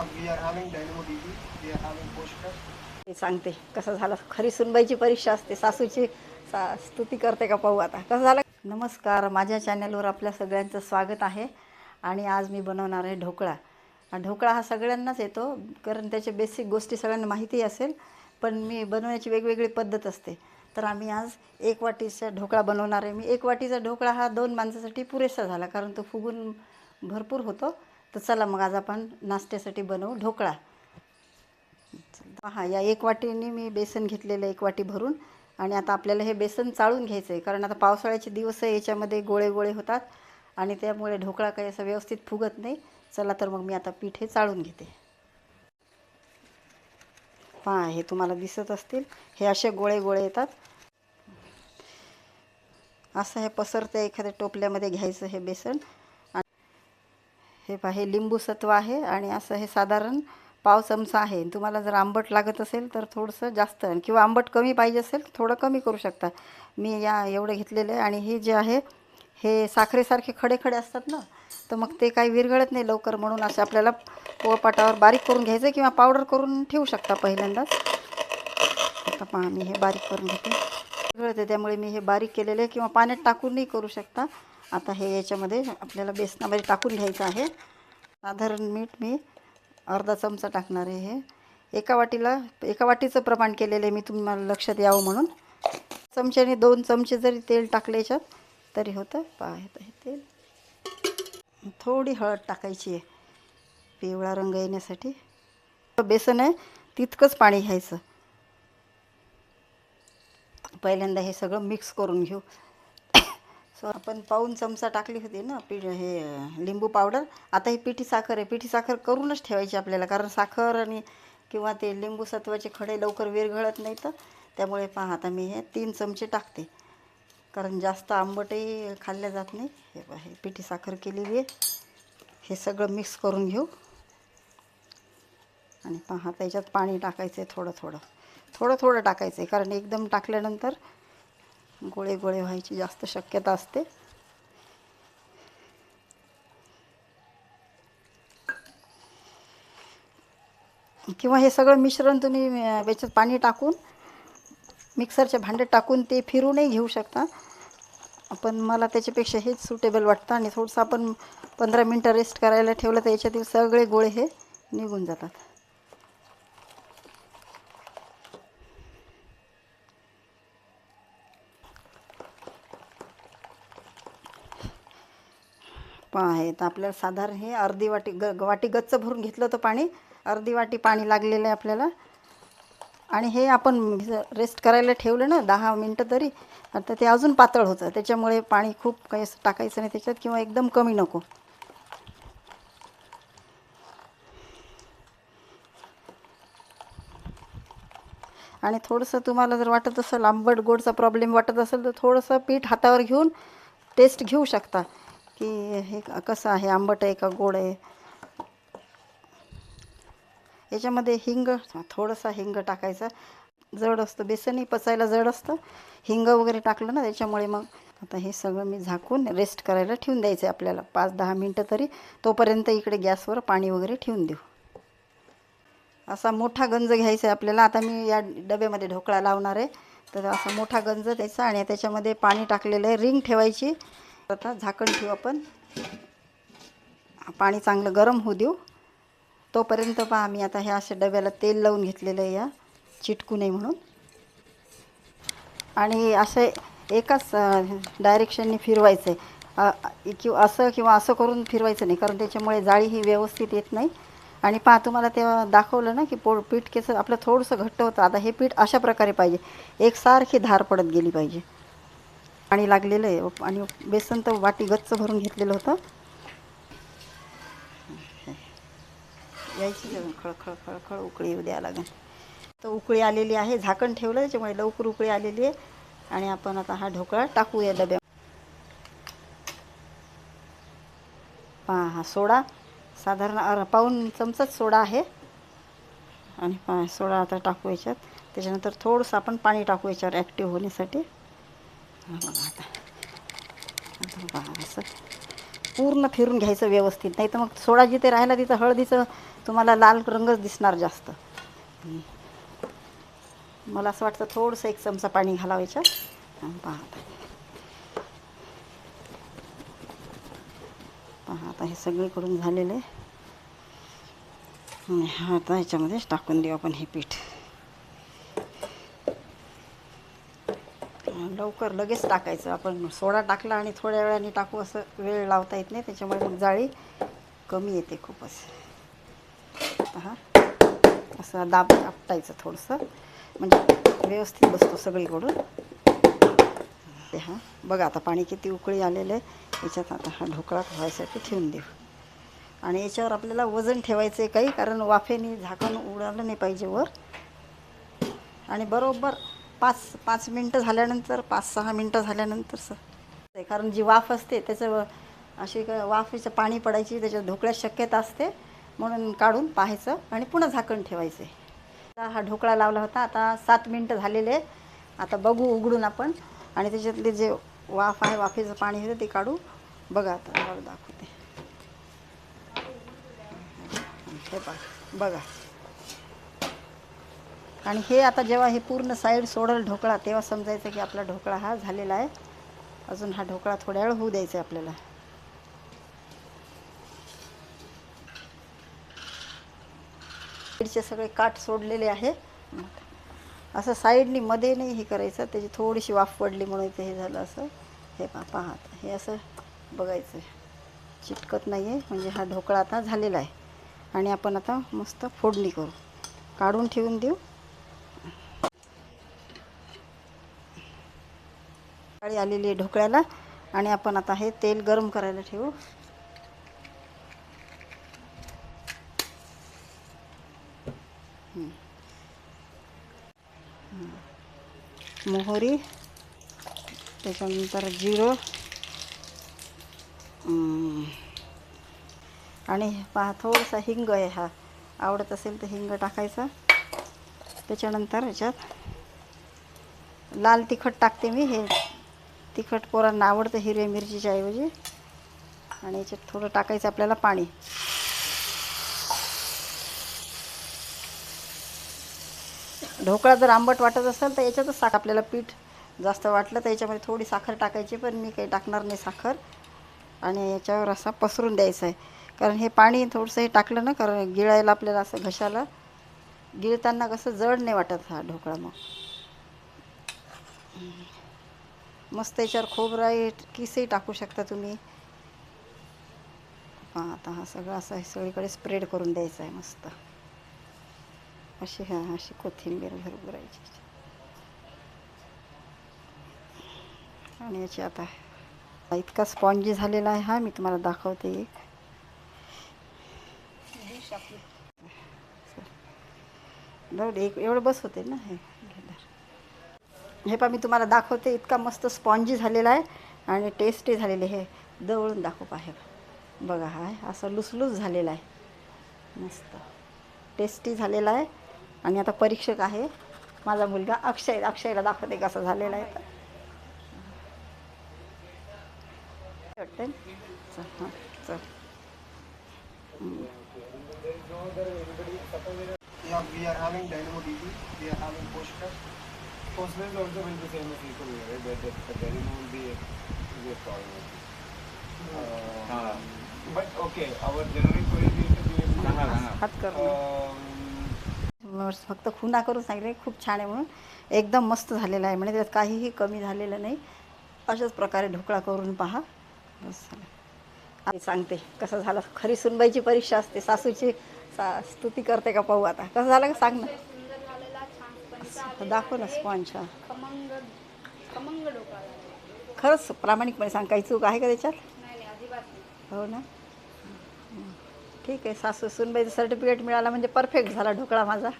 we are having Dynamo DB, we are having posters. ते सांगते कसं झालं? खरी सुनबाईची परीक्षा असते सासूची सा स्तुती करते का पाहू आता. कसं झालं? नमस्कार माझ्या चॅनलवर आपल्या सगळ्यांचं स्वागत आहे. आणि आज मी बनवणार आहे ढोकळा. ढोकळा हा सगळ्यांनाच येतो कारण त्याच्या बेसिक गोष्टी सगळ्यांना माहिती असेल पण मी बनवण्याची वेगवेगळी पद्धत असते. तर आम्ही आज एक वाटीचा ढोकळा बनवणार आहे. मी एक वाटीचा ढोकळा हा दोन माणसासाठी पुरेसा झाला कारण तो फुगून भरपूर होतो. तर चला मग आज आपण नाश्त्यासाठी बनवू ढोकळा. हां या एक वाटीने मी बेसन घेतलेलं एक वाटी भरून. आणि आता आपल्याला हे बेसन चाळून घ्यायचं आहे कारण आता पावसाळ्याचे दिवस आहे याच्यामध्ये गोळे गोळे होतात. आणि त्यामुळे ढोकळा काही असं व्यवस्थित फुगत नाही. चला तर मग मी आता पीठ हे चाळून घेते. हां हे तुम्हाला दिसत असतील. हे असे गोळे गोळे येतात. असं हे पसरतं एखाद्या टोपल्यामध्ये घ्यायचं हे बेसन. हे पहा हे लिंबूसत्व आहे आणि असं हे साधारण पाव चमचा आहे. तुम्हाला जर आंबट लागत असेल तर थोडंसं जास्त किंवा आंबट कमी पाहिजे असेल थोडं कमी करू शकता. मी या एवढं घेतलेलं आहे आणि हे जे आहे हे साखरेसारखे खडे खडे असतात ना तर मग ते काही विरघळत नाही लवकर. म्हणून असं आपल्याला पोळपाटावर बारीक करून घ्यायचं किंवा पावडर करून ठेवू शकता पहिल्यांदाच. आता पहा मी हे बारीक करून घेते. विरघळते त्यामुळे मी हे बारीक केलेले आहे किंवा पाण्यात टाकूनही करू शकता. आता हे याच्यामध्ये आपल्याला बेसनामध्ये टाकून घ्यायचं आहे. साधारण मीठ मी अर्धा चमचा टाकणार आहे हे. एका वाटीला एका वाटीचं प्रमाण केलेलं आहे मी तुम्हाला लक्षात यावं म्हणून. चमच्याने दोन चमचे जरी तेल टाकले याच्यात तरी होतं. पाहत हे तेल. थोडी हळद टाकायची आहे. पिवळा रंग येण्यासाठी. बेसन आहे तितकंच पाणी घ्यायचं. पहिल्यांदा हे सगळं मिक्स करून घेऊ. सो आपण पाऊन चमचा टाकली होती ना पीठ हे लिंबू पावडर. आता ही पिठी साखर आहे. पिठी साखर करूनच ठेवायची आपल्याला कारण साखर आणि किंवा ते लिंबू सत्वाचे खडे लवकर विरघळत नाही तर. त्यामुळे पहा आता मी हे तीन चमचे टाकते. कारण जास्त आंबटही खाल्ल्या जात नाही. हे हे पिठी साखर केलेली आहे. हे सगळं मिक्स करून घेऊ. आणि पहा त्याच्यात पाणी टाकायचं आहे थोडं थोडं थोडं थोडं टाकायचं आहे कारण एकदम टाकल्यानंतर गोळे गोळे व्हायची जास्त शक्यता असते. किंवा हे सगळं मिश्रण तुम्ही याच्यात पाणी टाकून मिक्सरच्या भांडे टाकून ते फिरूनही घेऊ शकता. पण मला त्याच्यापेक्षा हेच सुटेबल वाटतं आणि थोडंसं आपण पंधरा मिनटं रेस्ट करायला ठेवलं तर याच्यातील सगळे गोळे हे निघून जातात. आहेत. तर आपल्याला साधारण हे अर्धी वाटी ग वाटी गच्च भरून घेतलं होतं पाणी. अर्धी वाटी पाणी लागलेलं आहे आपल्याला. आणि हे आपण रेस्ट करायला ठेवलं ना दहा मिनटं तरी आता ते अजून पातळ होतं. त्याच्यामुळे पाणी खूप काही असं टाकायचं नाही त्याच्यात किंवा एकदम कमी नको. आणि थोडंसं तुम्हाला जर वाटत असेल आंबट गोडचा प्रॉब्लेम वाटत असेल तर थोडंसं पीठ हातावर घेऊन टेस्ट घेऊ शकता. की हे कसं आहे? आंबट आहे का? गोड आहे? याच्यामध्ये हिंग थोडंसं हिंग टाकायचं. जड असतं. बेसनही पचायला जड असतं. हिंग वगैरे टाकलं ना त्याच्यामुळे मग आता हे सगळं मी झाकून रेस्ट करायला ठेवून द्यायचं आहे आपल्याला. पाच दहा मिनटं तरी. तोपर्यंत इकडे गॅसवर पाणी वगैरे ठेवून देऊ. असा मोठा गंज घ्यायचा आहे आपल्याला. आता मी या डब्यामध्ये ढोकळा लावणार आहे. तर असा मोठा गंज द्यायचा आणि त्याच्यामध्ये पाणी टाकलेलं आहे. रिंग ठेवायची. आता झाकण ठेवू आपण. पाणी चांगलं गरम होऊ देऊ. तोपर्यंत पहा मी आता ह्या अशा डब्याला तेल लावून घेतलेलं आहे या चिटकू नये म्हणून. आणि असं एकाच डायरेक्शनने फिरवायचं आहे किंवा असं किंवा असं करून फिरवायचं नाही कारण त्याच्यामुळे जाळी ही व्यवस्थित येत नाही. आणि पहा तुम्हाला तेव्हा दाखवलं ना की पो पीठ कसं आपलं थोडंसं घट्ट होतं. आता हे पीठ अशा प्रकारे पाहिजे. एकसारखी धार पडत गेली पाहिजे. पाणी लागलेलं आहे. आणि बेसन तर वाटी गच्च भरून घेतलेलं होतं. यायची खळखळ खळखळ उकळी येऊ द्यावं लागेल. तर उकळी आलेली आहे. झाकण ठेवलं त्याच्यामुळे लवकर उकळी आलेली आहे. आणि आपण आता हा ढोकळा टाकूया डब्या पहा हा सोडा. साधारण अर पाऊन चमचाच सोडा आहे. आणि पहा सोडा आता टाकू याच्यात. त्याच्यानंतर थोडंसं आपण पाणी टाकू याच्यावर ॲक्टिव्ह होण्यासाठी. हा बघा आता. आता पहा असं पूर्ण फिरून घ्यायचं व्यवस्थित. नाही तर मग सोडा जिथे राहिला तिथं हळदीचं तुम्हाला लाल रंगच दिसणार जास्त. मला असं वाटतं थोडंसं एक चमचा पाणी घालावं पाहता पाहता पहा आता. पहा आता हे सगळीकडून झालेलं. आहे हा आता ह्याच्यामध्येच टाकून देऊ आपण हे पीठ हं, लवकर लगेच टाकायचं. आपण सोडा टाकला आणि थोड्या वेळाने टाकू असं वेळ लावता येत नाही त्याच्यामुळे मग जाळी कमी येते खूपच. हां असं दाब आपटायचं थोडंसं. म्हणजे व्यवस्थित बसतो सगळीकडून. ते हां बघा आता पाणी किती उकळी आलेलं आहे. याच्यात आता हा ढोकळा व्हायसाठी ठेवून देऊ. आणि याच्यावर आपल्याला वजन ठेवायचं आहे काही कारण वाफेने झाकण उडालं नाही पाहिजे वर. आणि बरोबर पाच पाच मिनटं झाल्यानंतर पाच सहा मिनटं झाल्यानंतर सर. ते कारण जी वाफ असते त्याचं अशी वाफीचं वाफेचं पाणी पडायची त्याच्यात ढोकळ्यात शक्यता असते. म्हणून काढून पाहायचं आणि पुन्हा झाकण ठेवायचं. आता हा ढोकळा लावला होता आता सात मिनटं झालेले आता बघू उघडून आपण. आणि त्याच्यातले जे वाफ आहे वाफेचं पाणी आहे ते काढू. बघा आता दाखवते. हे पहा बघा. आणि हे आता जेव्हा हे पूर्ण साईड सोडल ढोकळा तेव्हा समजायचं की आपला ढोकळा हा झालेला आहे. अजून हा ढोकळा थोड्या वेळ होऊ द्यायचा आहे आपल्याला. साईडचे सगळे काठ सोडलेले आहे. असं साईडनी मध्ये नाही हे करायचं त्याची थोडीशी वाफ पडली म्हणून ते हे झालं असं. हे पहा हे असं बघायचं चिटकत नाही आहे म्हणजे हा ढोकळा आता झालेला आहे. आणि आपण आता मस्त फोडणी करू. काढून ठेवून देऊ. काळी आलेली आहे ढोकळ्याला. आणि आपण आता हे तेल गरम करायला ठेवू. मोहरी त्याच्यानंतर जिरं. आणि पहा थोडासा हिंग आहे हा. आवडत असेल तर हिंग टाकायचा. त्याच्यानंतर याच्यात लाल तिखट टाकते मी हे तिखट पोरांना आवडतं हिरव्या मिरचीच्या ऐवजी. आणि याच्यात थोडं टाकायचं आपल्याला पाणी. ढोकळा जर आंबट वाटत असेल तर याच्यातच साख आपल्याला पीठ जास्त वाटलं तर याच्यामध्ये थोडी साखर टाकायची पण मी काही टाकणार नाही साखर. आणि याच्यावर असा पसरून द्यायचा आहे. कारण हे पाणी थोडंसं हे टाकलं ना कारण गिळायला आपल्याला असं घशाला. गिळताना कसं जड नाही वाटत हा ढोकळा मग. मस्त याच्यावर खोबरं किसही टाकू शकता तुम्ही. हां आता हा सगळं असं हे सगळीकडे स्प्रेड करून द्यायचा आहे मस्त. अशी हा अशी कोथिंबीर भरभरायची. आणि याची आता इतका स्पॉन्जी झालेला आहे हा मी तुम्हाला दाखवते एक. एवढं बस होते ना हे. हे पहा मी तुम्हाला दाखवते इतका मस्त स्पॉन्जी झालेला आहे आणि टेस्टी झालेले हे. दवळून दाखव आहे बघा हा असं लुसलूस झालेला आहे. मस्त. टेस्टी झालेला आहे. आणि आता परीक्षक आहे. माझा मुलगा अक्षय अक्षयला दाखवते कसा झालेला आहे. तर चल हां चल. We are having Dynamo DB. We are having Is also will be same as equal, right? But the, will be a, will be a problem. Uh, but okay, our generic query is to be फक्त खुना करून सांगितले खूप छान आहे म्हणून एकदम मस्त झालेला आहे म्हणजे त्यात काहीही कमी झालेलं नाही अशाच प्रकारे ढोकळा करून पहा बस सांगते कसं झालं खरी सुनबाईची परीक्षा असते सासूची सा स्तुती करते का पाहू आता कसं झालं का सांग ना दाखव ना स्पॉन्ज हा खमंग खमंग ढोकळा खरंच प्रामाणिकपणे सांग काही चूक आहे का त्याच्यात? हो ना. ठीक आहे सासू सुनबाईचं सर्टिफिकेट मिळालं म्हणजे परफेक्ट झाला ढोकळा माझा.